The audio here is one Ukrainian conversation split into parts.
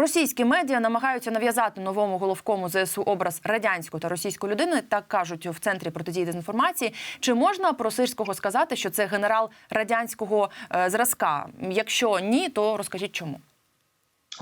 Російські медіа намагаються нав'язати новому головкому ЗСУ образ радянської та російської людини. Так кажуть в центрі протидії дезінформації. Чи можна про Сирського сказати, що це генерал радянського е, зразка? Якщо ні, то розкажіть чому.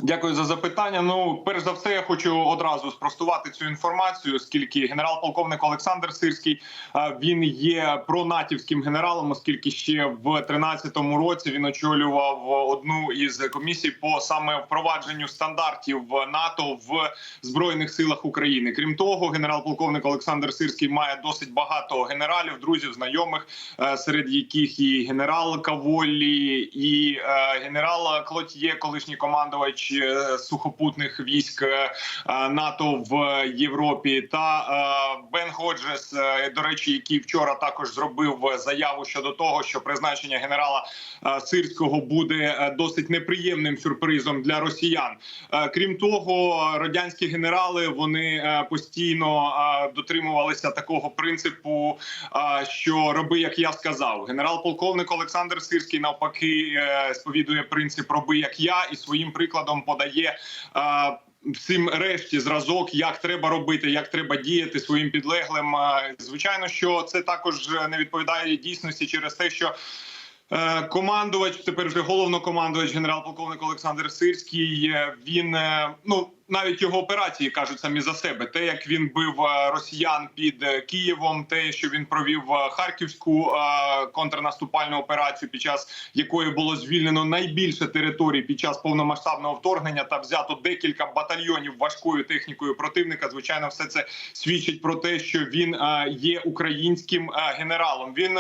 Дякую за запитання. Ну, перш за все, я хочу одразу спростувати цю інформацію, оскільки генерал-полковник Олександр Сирський е, він є пронатівським генералом, оскільки ще в 13-му році він очолював одну із комісій по саме впровадженню стандартів НАТО в збройних силах України. Крім того, генерал-полковник Олександр Сирський має досить багато генералів, друзів, знайомих, е, серед яких і генерал Каволі, і е, генерал Клотьє, колишній командувач е, сухопутних військ е, НАТО в Європі, та е, Бен Ходжес, е, до речі, який вчора також зробив заяву щодо того, що призначення генерала Сирського буде досить неприємним сюрпризом для росіян. Крім того, радянські генерали вони постійно дотримувалися такого принципу, що роби, як я сказав. Генерал-полковник Олександр Сирський навпаки сповідує принцип роби як я і своїм прикладом подає. е, Всім решті зразок, як треба робити, як треба діяти своїм підлеглим. Звичайно, що це також не відповідає дійсності через те, що Е, Командувач, тепер вже головнокомандувач, генерал-полковник Олександр Сирський. е, Він е, ну навіть його операції кажуть самі за себе. Те, як він бив е, росіян під е, Києвом, те, що він провів е, харківську контрнаступальну операцію, під час якої було звільнено найбільше територій під час повномасштабного вторгнення та взято декілька батальйонів важкою технікою противника. Звичайно, все це свідчить про те, що він є українським генералом. Він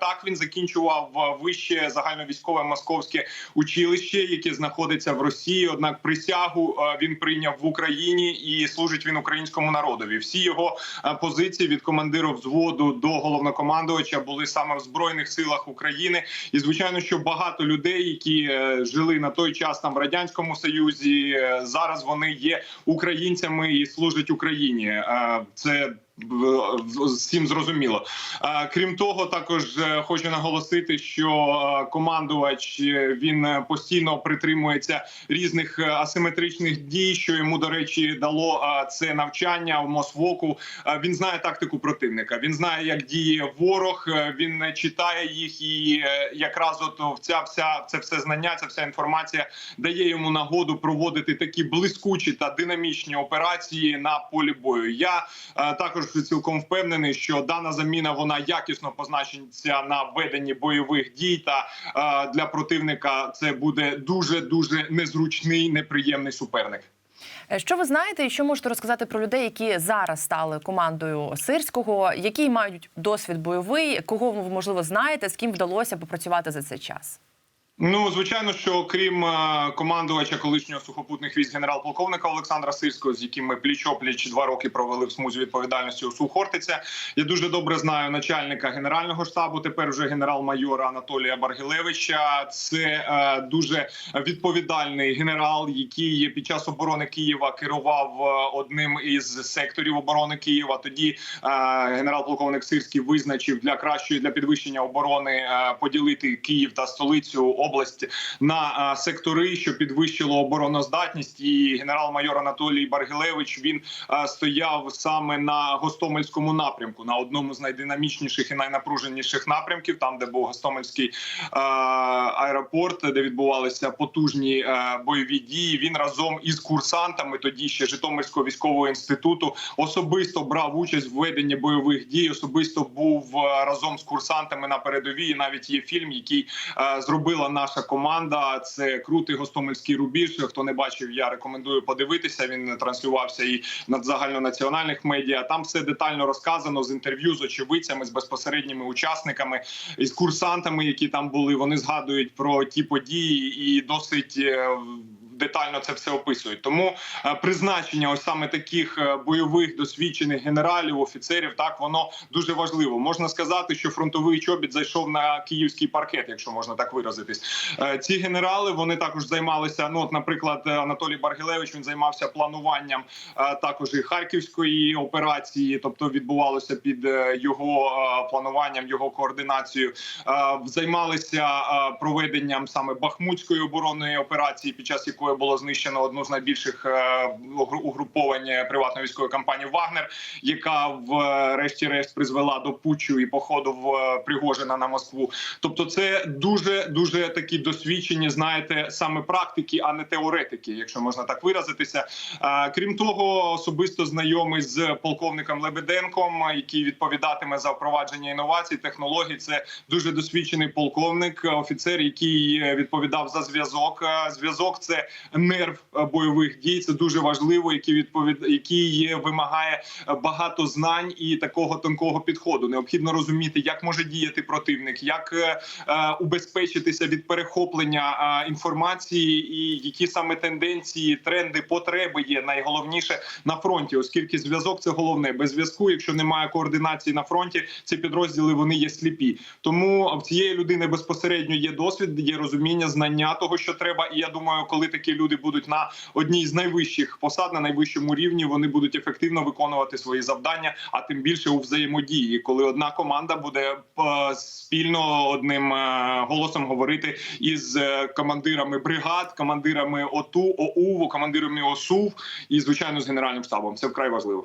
так він закінчував вище загальновійськове московське училище, яке знаходиться в Росії. Однак присягу він прийняв в Україні і служить він українському народові. Всі його е, позиції від командира взводу до головнокомандувача були саме в збройних силах України. І звичайно, що багато людей, які е, жили на той час там в радянському союзі, е, зараз вони є українцями і служать Україні. Це всім зрозуміло. Крім того, також е, хочу наголосити, що е, командувач е, він е, постійно притримується різних е, асиметричних дій, що йому до речі дало е, це навчання в Мосвоку. Е, Він знає тактику противника. Він знає, як діє ворог. е, Він е, читає їх, і е, якраз от ця вся це все знання, ця вся інформація дає йому нагоду проводити такі блискучі та динамічні операції на полі бою. Я е, також цілком впевнений, що дана заміна вона якісно позначиться на веденні бойових дій. Та е, для противника це буде дуже дуже незручний, неприємний суперник. Е, Що ви знаєте, і що можете розказати про людей, які зараз стали командою сирського, які мають досвід бойовий, кого ви можливо знаєте, з ким вдалося попрацювати за цей час? Ну, звичайно, що крім е, командувача колишнього сухопутних військ генерал-полковника Олександра Сирського, з яким ми пліч-опліч два роки провели в смузі відповідальності у Сухортиця, я дуже добре знаю начальника генерального штабу. Тепер вже генерал-майора Анатолія Баргилевича. Це е, дуже відповідальний генерал, який під час оборони Києва керував е, одним із секторів оборони Києва. Тоді е, генерал-полковник Сирський визначив для кращої для підвищення оборони е, поділити Київ та столицю область на сектори, що підвищило обороноздатність. І генерал-майор Анатолій Баргилевич він стояв саме на Гостомельському напрямку, на одному з найдинамічніших і найнапруженіших напрямків, там де був Гостомельський аеропорт, де відбувалися потужні бойові дії. Він разом із курсантами, тоді ще Житомирського військового інституту, особисто брав участь в веденні бойових дій. Особисто був разом з курсантами на передовій. Навіть є фільм, який зробила наша команда. Це крутий гостомельський рубіж. Хто не бачив, я рекомендую подивитися. Він транслювався і на загальнонаціональних медіа. Там все детально розказано з інтерв'ю з очевидцями, з безпосередніми учасниками з курсантами, які там були. Вони згадують про ті події і досить. Детально це все описують, тому е, призначення ось саме таких е, бойових досвідчених генералів, офіцерів, так воно дуже важливо. Можна сказати, що фронтовий чобіт зайшов на київський паркет, якщо можна так виразитись. Е, Ці генерали вони також займалися. Ну, от, наприклад, Анатолій Баргилевич він займався плануванням також і харківської операції, тобто відбувалося під його плануванням, його координацією. Займалися проведенням саме Бахмутської оборонної операції, під час якої собою було знищено одну з найбільших е, угруповань приватної військової компанії Вагнер, яка врешті-решт призвела до путчу і походу в е, Пригожина на Москву. Тобто, це дуже дуже такі досвідчені, знаєте, саме практики, а не теоретики, якщо можна так виразитися. Е, Крім того, особисто знайомий з полковником Лебеденком, який відповідатиме за впровадження інновацій, технологій. Це дуже досвідчений полковник, офіцер, який е, відповідав за зв'язок. Е, Зв'язок це нерв е, бойових дій. Це дуже важливо, який відповід, який вимагає е, багато знань і такого тонкого підходу. Необхідно розуміти, як може діяти противник, як е, убезпечитися від перехоплення інформації, і які саме тенденції, тренди, потреби є найголовніше на фронті, оскільки зв'язок це головне. Без зв'язку, якщо немає координації на фронті, ці підрозділи вони є сліпі. Тому в цієї людини безпосередньо є досвід, є розуміння, знання того, що треба. І я думаю, коли такі люди будуть на одній з найвищих посад, на найвищому рівні, вони будуть ефективно виконувати свої завдання, а тим більше у взаємодії, коли одна команда буде е, спільно одним е, голосом говорити із е, командирами бригад, командирами ОТУ, ОУВ, командирами ОСУВ і звичайно з генеральним штабом. Це вкрай важливо.